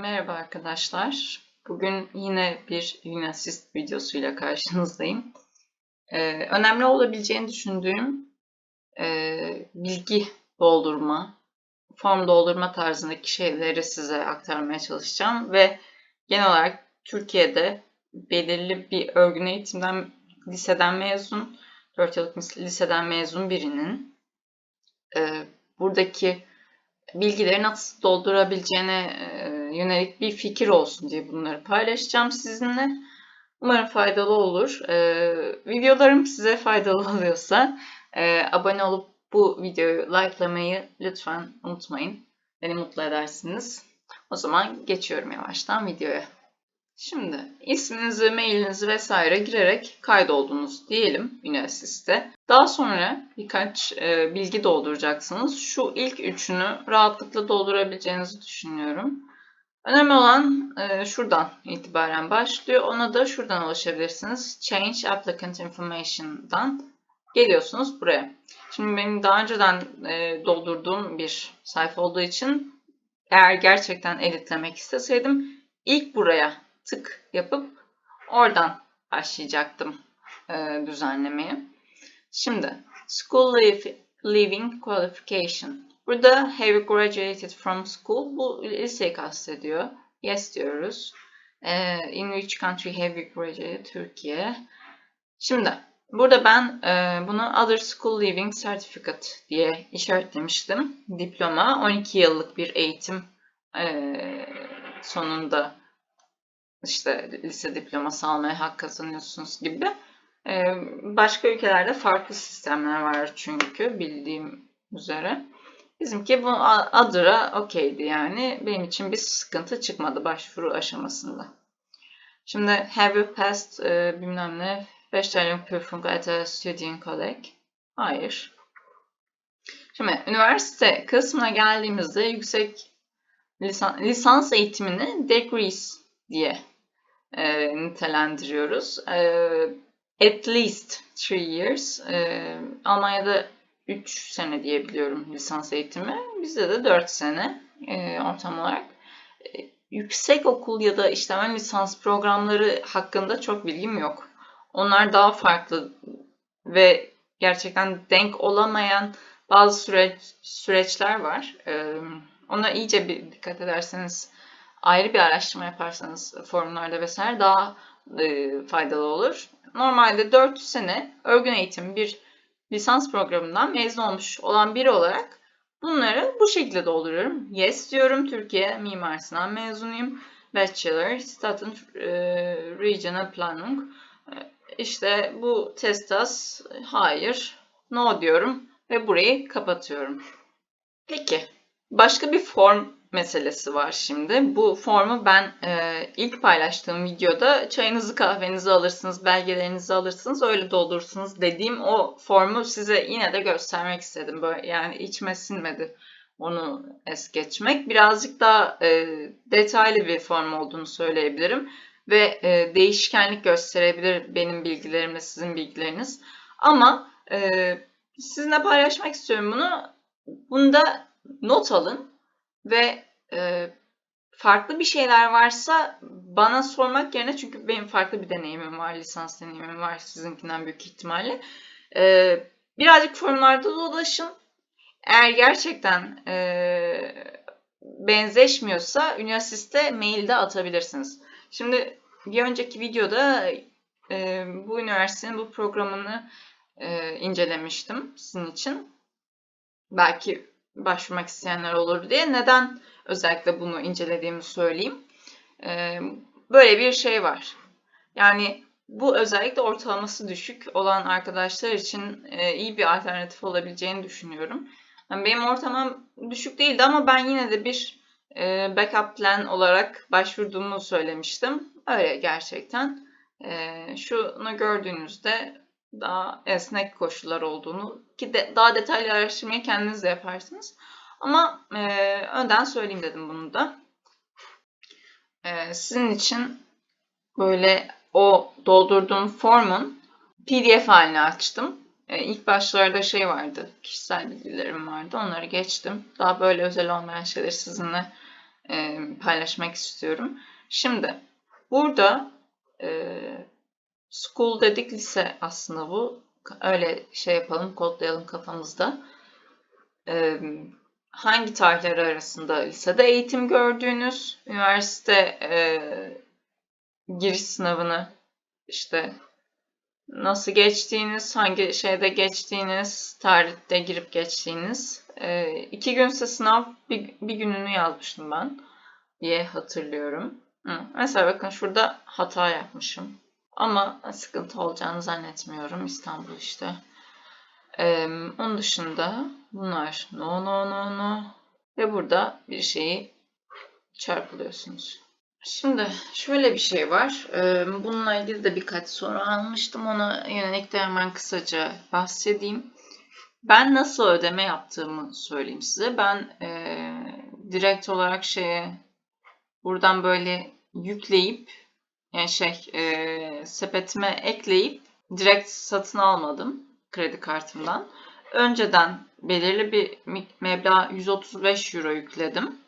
Merhaba arkadaşlar. Bugün yine bir Unisys videosuyla karşınızdayım. Ee, önemli olabileceğini düşündüğüm e, bilgi doldurma, form doldurma tarzındaki şeyleri size aktarmaya çalışacağım ve genel olarak Türkiye'de belirli bir örgün eğitimden, liseden mezun, 4 yıllık liseden mezun birinin e, buradaki bilgileri nasıl doldurabileceğine e, yönelik bir fikir olsun diye bunları paylaşacağım sizinle. Umarım faydalı olur. E, videolarım size faydalı oluyorsa e, abone olup bu videoyu likelamayı lütfen unutmayın. Beni mutlu edersiniz. O zaman geçiyorum yavaştan videoya. Şimdi isminizi, mailinizi vesaire girerek kaydoldunuz diyelim üniversitede. Daha sonra birkaç e, bilgi dolduracaksınız. Şu ilk üçünü rahatlıkla doldurabileceğinizi düşünüyorum. Önemli olan e, şuradan itibaren başlıyor. Ona da şuradan ulaşabilirsiniz. Change Applicant Information'dan geliyorsunuz buraya. Şimdi benim daha önceden e, doldurduğum bir sayfa olduğu için eğer gerçekten editlemek isteseydim ilk buraya tık yapıp oradan başlayacaktım e, düzenlemeye. Şimdi School Leaving Qualification Burada have graduated from school? Bu liseyi kastediyor. Yes diyoruz. Ee, in which country have you graduated? Türkiye. Şimdi burada ben e, bunu Other School Leaving Certificate diye işaretlemiştim. Diploma 12 yıllık bir eğitim e, sonunda işte lise diploması almaya hak kazanıyorsunuz gibi. E, başka ülkelerde farklı sistemler var çünkü bildiğim üzere. Bizimki bu Adır'a okeydi yani. Benim için bir sıkıntı çıkmadı başvuru aşamasında. Şimdi have you passed e, bilmem ne Bestellungsprüfung at a Studienkolleg? Hayır. Şimdi üniversite kısmına geldiğimizde yüksek lisan, lisans eğitimini degrees diye e, nitelendiriyoruz. E, at least three years. E, Almanya'da 3 sene diyebiliyorum lisans eğitimi. Bizde de 4 sene e, ortam olarak. E, yüksek okul ya da işte ön lisans programları hakkında çok bilgim yok. Onlar daha farklı ve gerçekten denk olamayan bazı süreç, süreçler var. E, ona iyice bir dikkat ederseniz ayrı bir araştırma yaparsanız forumlarda vesaire daha e, faydalı olur. Normalde 4 sene örgün eğitim bir lisans programından mezun olmuş olan biri olarak bunları bu şekilde dolduruyorum. Yes diyorum. Türkiye Mimar Sinan mezunuyum. Bachelor, Statun e, Regional Planung. E, işte bu testas hayır, no diyorum ve burayı kapatıyorum. Peki, başka bir form meselesi var şimdi. Bu formu ben e, ilk paylaştığım videoda çayınızı kahvenizi alırsınız, belgelerinizi alırsınız, öyle doldurursunuz dediğim o formu size yine de göstermek istedim. Böyle yani içime sinmedi onu es geçmek. Birazcık daha e, detaylı bir form olduğunu söyleyebilirim ve e, değişkenlik gösterebilir benim bilgilerimle sizin bilgileriniz. Ama e, sizinle paylaşmak istiyorum bunu. Bunda not alın ve e, farklı bir şeyler varsa bana sormak yerine çünkü benim farklı bir deneyimim var, lisans deneyimim var sizinkinden büyük ihtimalle. E, birazcık forumlarda dolaşın. Eğer gerçekten e, benzeşmiyorsa üniversite mailde atabilirsiniz. Şimdi bir önceki videoda e, bu üniversitenin bu programını e, incelemiştim sizin için. Belki başvurmak isteyenler olur diye. Neden özellikle bunu incelediğimi söyleyeyim. Ee, böyle bir şey var. Yani bu özellikle ortalaması düşük olan arkadaşlar için e, iyi bir alternatif olabileceğini düşünüyorum. Yani benim ortalamam düşük değildi ama ben yine de bir e, backup plan olarak başvurduğumu söylemiştim. Öyle gerçekten. E, şunu gördüğünüzde daha esnek koşullar olduğunu ki de, daha detaylı araştırmayı kendiniz de yaparsınız. Ama e, önden söyleyeyim dedim bunu da. E, sizin için böyle o doldurduğum formun PDF halini açtım. E, ilk başlarda şey vardı, kişisel bilgilerim vardı. Onları geçtim. Daha böyle özel olmayan şeyleri sizinle e, paylaşmak istiyorum. Şimdi burada e, school dedik lise aslında bu. Öyle şey yapalım, kodlayalım kafamızda. E, hangi tarihler arasında lisede eğitim gördüğünüz, üniversite e, giriş sınavını işte nasıl geçtiğiniz, hangi şeyde geçtiğiniz, tarihte girip geçtiğiniz. E, iki günse sınav, bir, bir gününü yazmıştım ben diye hatırlıyorum. Hı. Mesela bakın şurada hata yapmışım. Ama sıkıntı olacağını zannetmiyorum. İstanbul işte. Ee, onun dışında bunlar no no no no ve burada bir şeyi çarpılıyorsunuz. Şimdi şöyle bir şey var. Bununla ilgili de birkaç soru almıştım. Ona yönelik de hemen kısaca bahsedeyim. Ben nasıl ödeme yaptığımı söyleyeyim size. Ben e, direkt olarak şeye buradan böyle yükleyip yani şey e, sepetime ekleyip direkt satın almadım kredi kartımdan. Önceden belirli bir meblağ 135 euro yükledim.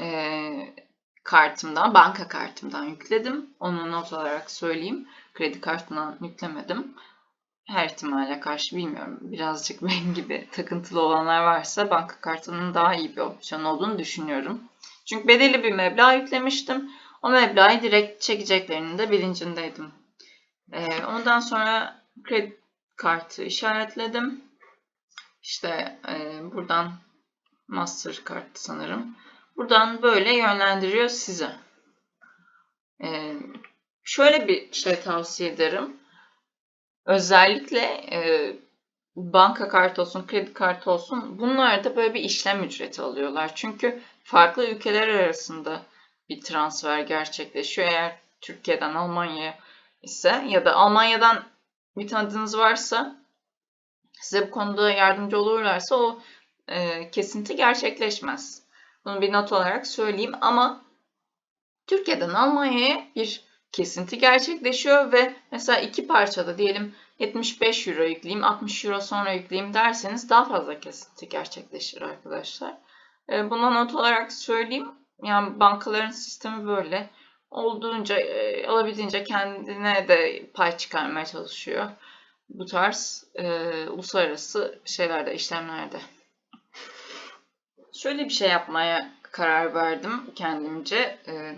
E, kartımdan, banka kartımdan yükledim. Onu not olarak söyleyeyim. Kredi kartından yüklemedim. Her ihtimale karşı bilmiyorum. Birazcık benim gibi takıntılı olanlar varsa banka kartının daha iyi bir opsiyon olduğunu düşünüyorum. Çünkü belirli bir meblağ yüklemiştim. O meblağı direkt çekeceklerinin de bilincindeydim. Ee, ondan sonra kredi kartı işaretledim. İşte e, buradan Mastercard sanırım. Buradan böyle yönlendiriyor size. Ee, şöyle bir şey tavsiye ederim. Özellikle e, banka kartı olsun, kredi kartı olsun bunlar da böyle bir işlem ücreti alıyorlar. Çünkü farklı ülkeler arasında bir transfer gerçekleşiyor. Eğer Türkiye'den Almanya'ya ise ya da Almanya'dan bir tanıdığınız varsa size bu konuda yardımcı olurlarsa o e, kesinti gerçekleşmez. Bunu bir not olarak söyleyeyim ama Türkiye'den Almanya'ya bir kesinti gerçekleşiyor ve mesela iki parçada diyelim 75 euro yükleyeyim, 60 euro sonra yükleyeyim derseniz daha fazla kesinti gerçekleşir arkadaşlar. E, buna not olarak söyleyeyim. Yani bankaların sistemi böyle. Olduğunca, e, alabildiğince kendine de pay çıkarmaya çalışıyor. Bu tarz e, uluslararası şeylerde, işlemlerde. Şöyle bir şey yapmaya karar verdim kendimce. E,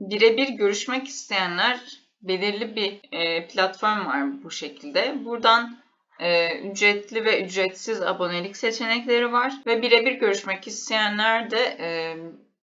Birebir görüşmek isteyenler belirli bir e, platform var bu şekilde. Buradan e, ücretli ve ücretsiz abonelik seçenekleri var ve birebir görüşmek isteyenler de e,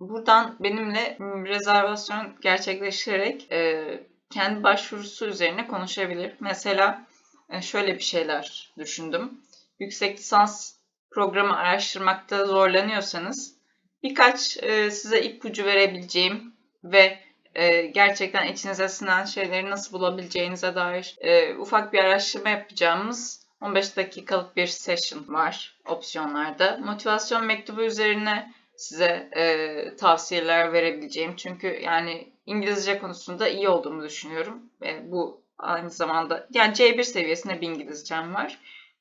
buradan benimle rezervasyon gerçekleştirerek e, kendi başvurusu üzerine konuşabilir. Mesela e, şöyle bir şeyler düşündüm. Yüksek lisans programı araştırmakta zorlanıyorsanız birkaç e, size ipucu verebileceğim ve e, gerçekten içinize sinen şeyleri nasıl bulabileceğinize dair e, ufak bir araştırma yapacağımız 15 dakikalık bir session var opsiyonlarda. Motivasyon mektubu üzerine size e, tavsiyeler verebileceğim. Çünkü yani İngilizce konusunda iyi olduğumu düşünüyorum. Ve bu aynı zamanda yani C1 seviyesinde bir İngilizcem var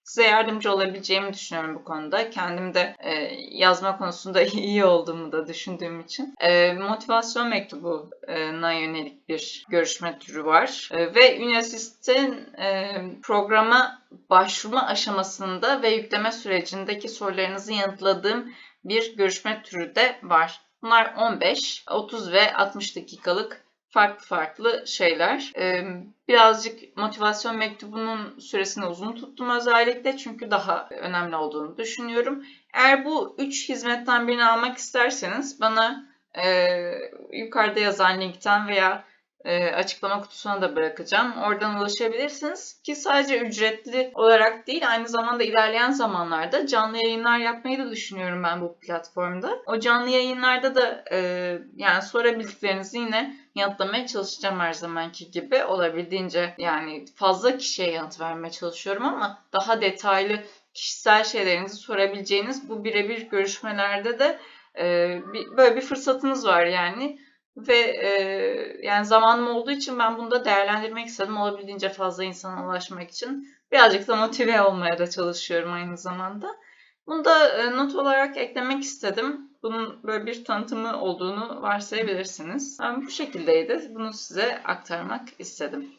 size yardımcı olabileceğimi düşünüyorum bu konuda. Kendim de e, yazma konusunda iyi olduğumu da düşündüğüm için. E, motivasyon mektubuna yönelik bir görüşme türü var. E, ve Unisys'in e, programa başvurma aşamasında ve yükleme sürecindeki sorularınızı yanıtladığım bir görüşme türü de var. Bunlar 15, 30 ve 60 dakikalık farklı farklı şeyler. Birazcık motivasyon mektubunun süresini uzun tuttum özellikle çünkü daha önemli olduğunu düşünüyorum. Eğer bu üç hizmetten birini almak isterseniz bana yukarıda yazan linkten veya e, açıklama kutusuna da bırakacağım. Oradan ulaşabilirsiniz ki sadece ücretli olarak değil aynı zamanda ilerleyen zamanlarda canlı yayınlar yapmayı da düşünüyorum ben bu platformda. O canlı yayınlarda da e, yani sorabildiklerinizi yine yanıtlamaya çalışacağım her zamanki gibi. Olabildiğince yani fazla kişiye yanıt vermeye çalışıyorum ama daha detaylı kişisel şeylerinizi sorabileceğiniz bu birebir görüşmelerde de e, bir, böyle bir fırsatınız var yani ve e, yani zamanım olduğu için ben bunu da değerlendirmek istedim. Olabildiğince fazla insana ulaşmak için. Birazcık da motive olmaya da çalışıyorum aynı zamanda. Bunu da e, not olarak eklemek istedim. bunun böyle bir tanıtımı olduğunu varsayabilirsiniz. Ben bu şekildeydi. Bunu size aktarmak istedim.